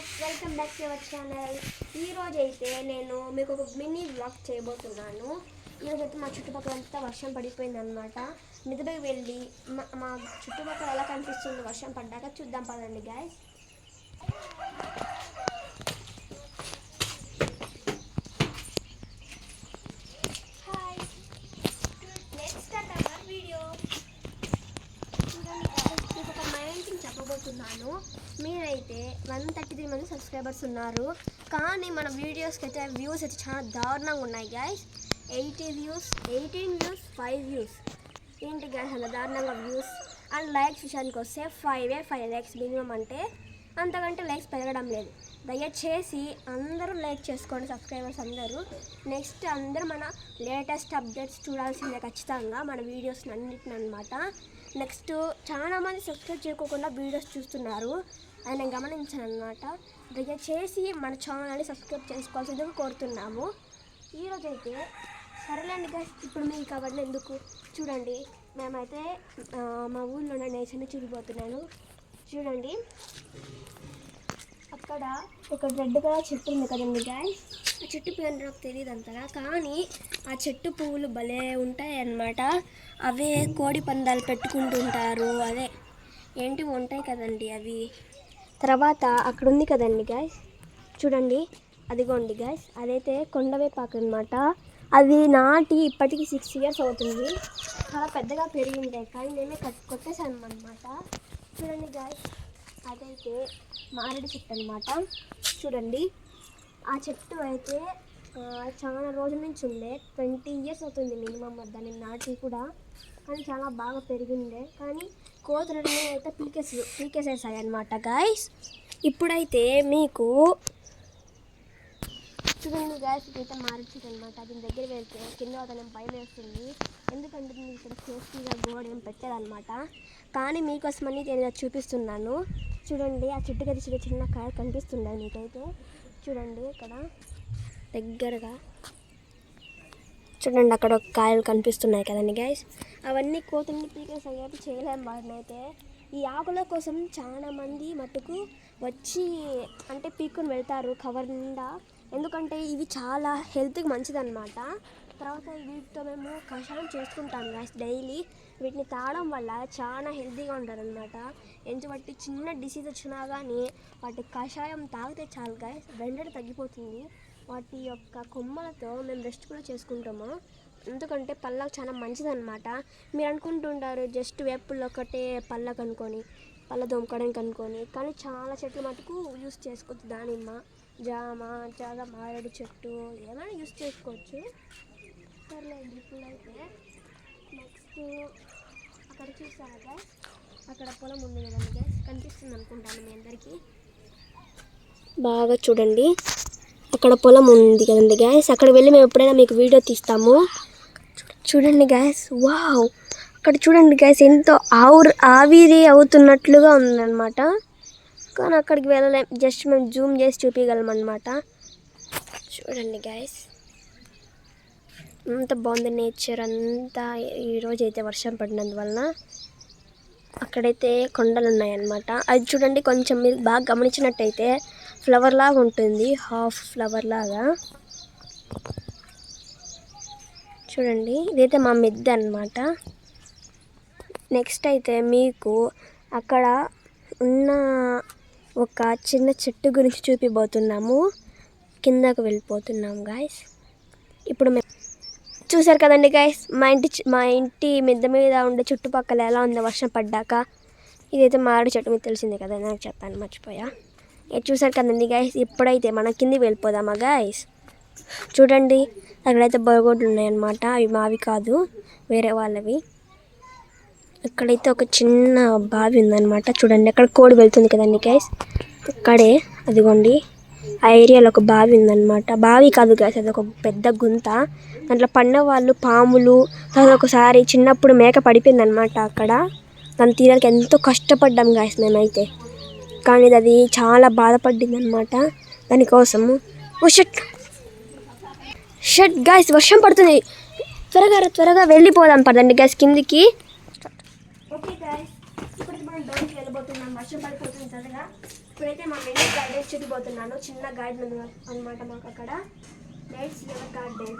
Welcome back to our channel. ఈరోజు అయితే నేను మీకు ఒక మినీ బ్లాగ్ చేయబోతున్నాను. ఈరోజు అయితే మా చుట్టుపక్కల అంతా వర్షం పడిపోయింది అనమాట మిద్దపైకి వెళ్ళి మా మా చుట్టుపక్కల ఎలా కనిపిస్తుంది వర్షం పడ్డాక చూద్దాం పదండి guys hi next start our video చూడండి guys, మీకు ఒక మెయిన్ థింగ్ చెప్పబోతున్నాను మీరైతే వన్ థర్టీ త్రీ మంది సబ్స్క్రైబర్స్ ఉన్నారు. కానీ మన వీడియోస్కి అయితే వ్యూస్ అయితే చాలా దారుణంగా ఉన్నాయి guys eighty views eighteen views five views ఏంటి గాయస్ అలా దారుణంగా వ్యూస్ అండ్ లైక్స్ విషయానికి వస్తే ఫైవ్ ఫైవ్ లైక్స్ మినిమం అంటే అంతకంటే లైక్స్ పెరగడం లేదు. దయచేసి అందరూ లైక్ చేసుకోండి సబ్స్క్రైబర్స్ అందరూ. నెక్స్ట్ అందరూ మన లేటెస్ట్ అప్డేట్స్ చూడాల్సిందే ఖచ్చితంగా మన వీడియోస్ అన్నిటిని అనమాట నెక్స్ట్ చాలా మంది సబ్స్క్రైబ్ చేయకోకుండా వీడియోస్ చూస్తున్నారు. అని నేను గమనించాను అనమాట దయచేసి మన ఛానల్ని సబ్స్క్రైబ్ చేసుకోవాల్సిందిగా కోరుతున్నాము. ఈరోజు అయితే సరేలేండి గైస్ ఇప్పుడు మీకు కాబట్టి ఎందుకు చూడండి. మేమైతే మా ఊళ్ళో ఉన్న నేచర్ని చూడిపోతున్నాను చూడండి. అక్కడ ఒక రెడ్ కలర్ చెట్టు ఉంది కదండి గాయస్ ఆ చెట్టు పేరు నాకు తెలియదు అంతగా కానీ ఆ చెట్టు పువ్వులు భలే ఉంటాయి అన్నమాట అవే కోడి పందాలు పెట్టుకుంటుంటారు అదే. ఏంటి ఉంటాయి కదండి అవి? తర్వాత అక్కడ ఉంది కదండి గాయస్ చూడండి అదిగోండి గాయస్ అదైతే కొండవేపాకు అనమాట అది నాటి ఇప్పటికి సిక్స్ ఇయర్స్ అవుతుంది. చాలా పెద్దగా పెరిగి కానీ నేనే కట్ కొట్టేశాను అనమాట చూడండి గాయస్ అదైతే మారేడు చెట్టు అనమాట చూడండి ఆ చెట్టు అయితే చాలా రోజుల నుంచి ఉండే. ట్వంటీ ఇయర్స్ అవుతుంది మినిమం దాన్ని నాటి కూడా. కానీ చాలా బాగా పెరిగిండే. కానీ కోతులన్నీ అయితే పీకేసి పీకేసేసాయి అనమాట గాయస్ ఇప్పుడైతే మీకు చూడండి గ్యాస్ అయితే మారుతుంది అనమాట దీని దగ్గర వెళ్తే కింద అతను భయం వేస్తుంది. ఎందుకంటే నేను ఇక్కడ సేఫ్టీగా గోడ ఏం పెట్టారనమాట కానీ మీకోసమని నేను చూపిస్తున్నాను. చూడండి ఆ చెట్టుకి అయితే చిన్న చిన్న కనిపిస్తుండే మీకైతే. చూడండి ఇక్కడ. దగ్గరగా. చూడండి అక్కడ ఒక కాయలు కనిపిస్తున్నాయి కదండి గైస్ అవన్నీ కోతుల్ని పీకేసి అయ్యాక చేయలేం వాటిని అయితే. ఈ ఆకుల కోసం చాలా మంది మట్టుకు వచ్చి అంటే పీక్కుని వెళ్తారు కవర్ నిండా. ఎందుకంటే ఇవి చాలా హెల్త్కి మంచిదన్నమాట. తర్వాత వీటితో మేము కషాయం చేసుకుంటాం గాయస్ డైలీ వీటిని తాగడం వల్ల చాలా హెల్తీగా ఉంటారనమాట ఎందుకంటే చిన్న డిసీజ్ వచ్చినా కానీ వాటి కషాయం తాగితే చాలు గాయస్ వెంటనే తగ్గిపోతుంది. వాటి యొక్క కొమ్మలతో మేము రెస్ట్ కూడా చేసుకుంటాము. ఎందుకంటే పళ్ళకు చాలా మంచిదన్నమాట. మీరు అనుకుంటుంటారు జస్ట్ వేపుల్లో ఒకటే పళ్ళకు అనుకొని పళ్ళ దొంకడానికి అనుకొని కానీ చాలా చెట్లు మటుకు యూస్ చేసుకోవచ్చు. దానిమ్మ జామ చాలా మారేడు చెట్టు ఏమైనా యూస్ చేసుకోవచ్చు. అక్కర్లేదు ఇప్పుడు అయితే. నెక్స్ట్ అక్కడ చూసారా గ్యాస్ అక్కడ పొలం ఉంది కదండి గ్యాస్ కనిపిస్తుంది అనుకుంటాను మీ అందరికీ. బాగా చూడండి. అక్కడ పొలం ఉంది కదండి గ్యాస్ అక్కడ వెళ్ళి మేము ఎప్పుడైనా మీకు వీడియో తీస్తాము. చూడండి గ్యాస్ వావ్ అక్కడ చూడండి గ్యాస్ ఎంతో ఆవురు ఆవిరి అవుతున్నట్లుగా ఉందన్నమాట. కానీ అక్కడికి వెళ్ళలేం జస్ట్ మేము జూమ్ చేసి చూపించగలం అనమాట చూడండి గ్యాస్ అంత బాగుంది నేచర్ అంతా. ఈరోజు అయితే వర్షం పడినందువలన అక్కడైతే కొండలు ఉన్నాయన్నమాట అది చూడండి కొంచెం మీరు బాగా గమనించినట్టయితే ఫ్లవర్ లాగా ఉంటుంది. హాఫ్ ఫ్లవర్ లాగా. చూడండి ఇదైతే మా మిద్దె అనమాట నెక్స్ట్ అయితే మీకు అక్కడ ఉన్న ఒక చిన్న చెట్టు గురించి చూపిపోతున్నాము కిందకు వెళ్ళిపోతున్నాం గాయస్ ఇప్పుడు మేము చూసారు కదండి గైస్ మా ఇంటి మా ఇంటి మిద్ద మీద ఉండే చుట్టుపక్కల ఎలా ఉందో వర్షం పడ్డాక? ఇదైతే మామిడి చెట్టు మీకు తెలిసింది కదా నాకు చెప్పాను మర్చిపోయా. ఇది చూసారు కదండి గైస్ ఇప్పుడైతే మనం కింది వెళ్ళిపోదామా గైస్ చూడండి అక్కడైతే బొరగోడ్లు ఉన్నాయన్నమాట. అవి మావి కాదు వేరే వాళ్ళవి. ఇక్కడైతే ఒక చిన్న బావి ఉందన్నమాట. చూడండి అక్కడ కోడి వెళ్తుంది కదండి గైస్ ఇక్కడే అదిగోండి. ఆ ఏరియాలో ఒక బావి ఉందన్నమాట. బావి కాదు గాయ్స్ అది ఒక పెద్ద గుంత. దాంట్లో పడిన వాళ్ళు పాములు తర్వాత ఒకసారి చిన్నప్పుడు మేక పడిపోయిందనమాట అక్కడ. దాన్ని తీయడానికి ఎంతో కష్టపడ్డాం గాయస్ మేమైతే. కానీ అది చాలా బాధపడింది అనమాట దానికోసము. ఓ షట్ షట్ గాయస్ వర్షం పడుతుంది. త్వరగా త్వరగా వెళ్ళిపోదాం పదండి గ్యాస్ కిందికి. ఓకే గాయస్ ఇప్పుడు మనం టౌన్కి వెళ్ళిపోతున్నాం వర్షం పడిపోతుంది త్వరగా. ఇప్పుడైతే మా మెయిన్ గార్డెన్ చూపిపోతున్నాను చిన్న గార్డెన్ అనమాట మాకు అక్కడ. Lights garden